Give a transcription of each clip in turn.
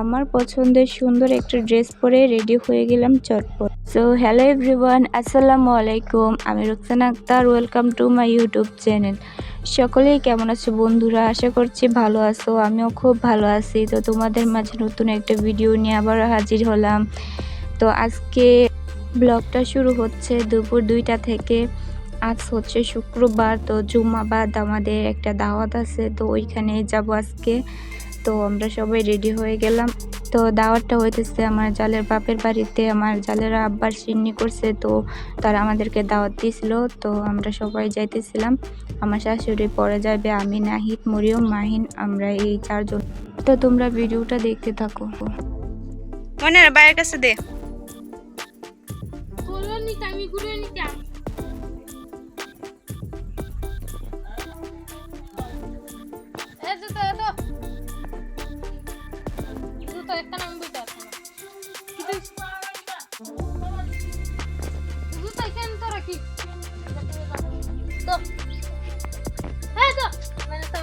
আমার পছন্দের সুন্দর একটা ড্রেস পরে রেডি হয়ে গেলাম চটপট। সো হ্যালো এভরিওয়ান আসসালামু আলাইকুম। আমি Ruksana Akter welcome to my YouTube channel সকলেই কেমন আছো বন্ধুরা? আশা করছি ভালো আছো, আমিও খুব ভালো আছি। তো তোমাদের মাঝে নতুন একটা ভিডিও নিয়ে আবার হাজির হলাম। তো আজকে ব্লগটা শুরু হচ্ছে দুপুর দুইটা থেকে। আজ হচ্ছে শুক্রবার, তো জুম্মাবাদ আমাদের একটা দাওয়াত আছে, তো ওইখানে যাব আজকে। তো আমরা সবাই রেডি হয়ে গেলাম। তো দাওয়াতটা হইতেছে আমার জালের বাপের বাড়িতে। আমার জালেরা আব্বার সিন্নি করছে তো তারা আমাদেরকে দাওয়াত দিয়েছিল। তো আমরা সবাই যাইতেছিলাম। আমার শাশুড়ি পরে যাবে আমি নাহিদ মরিয়ম মাহিন আমরা এই চারজন। তো তোমরা ভিডিওটা দেখতে থাকো। মনে হয় বাইরের কাছে দে। আমি ঘুরে নিতাম। জুতো একটা নাম বুঝতে পারছি না জুতো এখানে তো রাখি তো হ্যাঁ তো মানে তো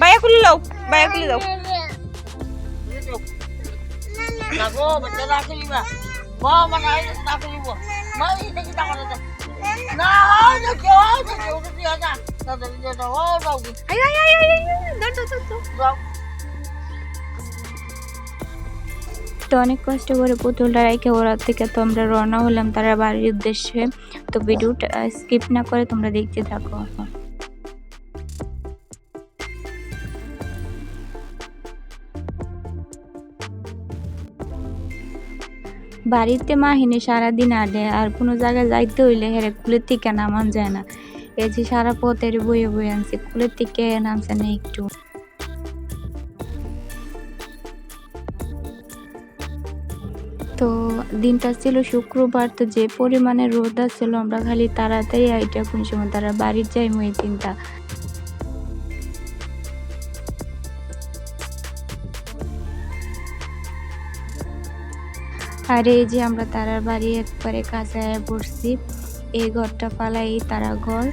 বাইরে খুলে দাও খুলে. Oh. তো অনেক কষ্ট করে পুতুলটা রেখে ওরা থেকে তো আমরা রওনা হলাম তারা বাড়ির উদ্দেশ্যে। তো ভিডিওটা স্কিপ না করে তোমরা দেখতে থাকো বাড়িতে মাহিনে সারাদিন আডে আর কোনো জায়গায় যাইতে হইলে হেরে কুলের থেকে নামান যায় না। এই যে সারা পথের বইয়ে বয়ে আনছে, কুলের থেকে নামছে না একটু। তো দিনটা ছিল শুক্রবার, তো যে পরিমাণে রোদ ছিল আমরা খালি তাড়াতাড়ি আইটা কোন সময় তারা বাড়ির যাই মই চিন্তা আর এই যে আমরা তারার বাড়ি একবারে কাছায় পড়ছি, এই ঘরটা পালাই তারা ঘর,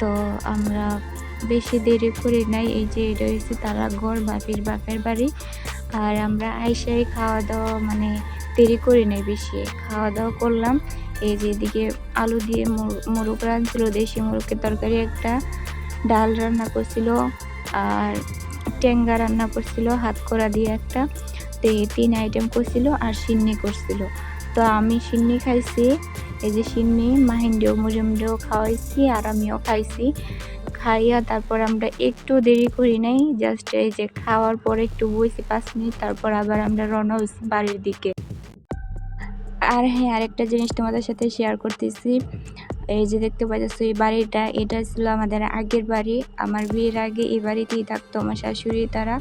তো আমরা বেশি দেরি করি নাই, এই যে এটা হচ্ছে তারা ঘর, বাপির বাপের বাড়ি। আর আমরা আইসাই খাওয়া দাওয়া মানে দেরি করি নাই বেশি। খাওয়া দাওয়া করলাম, এই যে এদিকে আলু দিয়ে মোর- মোরগ রাঁধছিল, দেশি মোরগের তরকারি একটা, ডাল রান্না করছিল, আর ট্যাঙ্গা রান্না করছিল, হাত করা দিয়ে একটা, তো এই তিন আইটেম করছিল আর সিন্নি করছিল। তো আমি সিন্নি খাইছি, এই যে সিন্নি, মাহিন্দেও মুরিমদেও খাওয়াইছি আর আমিও খাইছি। খাইয়া তারপর আমরা একটু দেরি করি নাই জাস্ট এই যে খাওয়ার পর একটু বইছি পাঁচ মিনিট, তারপর আবার আমরা রওনা হয়েছি বাড়ির দিকে। আর হ্যাঁ আরেকটা জিনিস তোমাদের সাথে শেয়ার করতেছি। এই যে দেখতে পাচ্ছ এই বাড়িটা, এটা ছিল আমাদের আগের বাড়ি। আমার বিয়ের আগে এই বাড়িতেই থাকতো আমার শাশুড়ি, তারা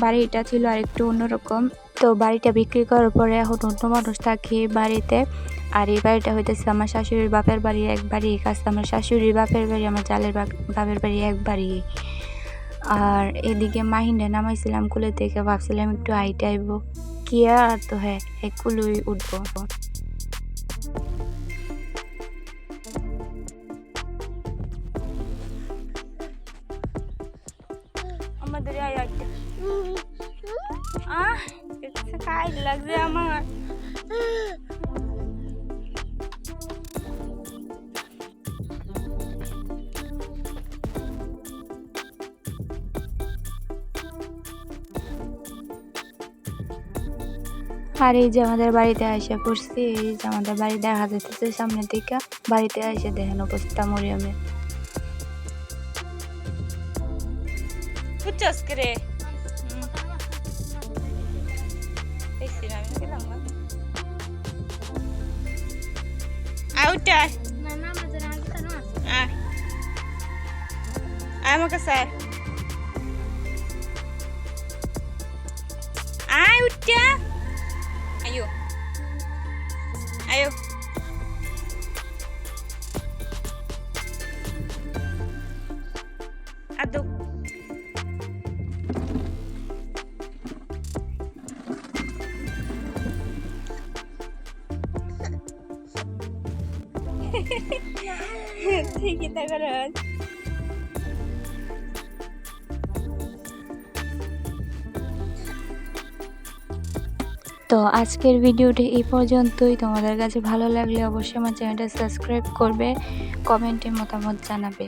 বাড়িটা ছিল আরেকটু অন্যরকম। তো বাড়িটা বিক্রি করার পরে এখন অন্য মানুষ থাকে বাড়িতে। আর এই বাড়িটা হইতেছে আমার শাশুড়ির বাপের বাড়ি এক বাড়ি কাছে আমার শাশুড়ির বাপের বাড়ি, আমার জালের বাপ- বাপের বাড়ি এক বাড়ি। আর এদিকে মাহিনে নামাইছিলাম কুলে থেকে ভাবছিলাম একটু আইবো। কি আর তো হ্যাঁ এক কুলুই উঠবো। আমাদের আহ কাজ লাগছে আমার। আর এই যে আমাদের বাড়িতে এসে পড়ছি এই যে আমাদের বাড়ি দেখা যাচ্ছে সামনের দিকে বাড়িতে এসে দেখেন অবস্থা মরিয়মের। বুঝছস কে রে? দেখছি না আমি গেলাম না আয় উঠে। আয়ো আদু ঠিকই তা করে তো আজকের ভিডিওটি এই পর্যন্তই। তোমাদের কাছে ভালো লাগলে অবশ্যই আমার চ্যানেলটা সাবস্ক্রাইব করবে, কমেন্টে মতামত জানাবে।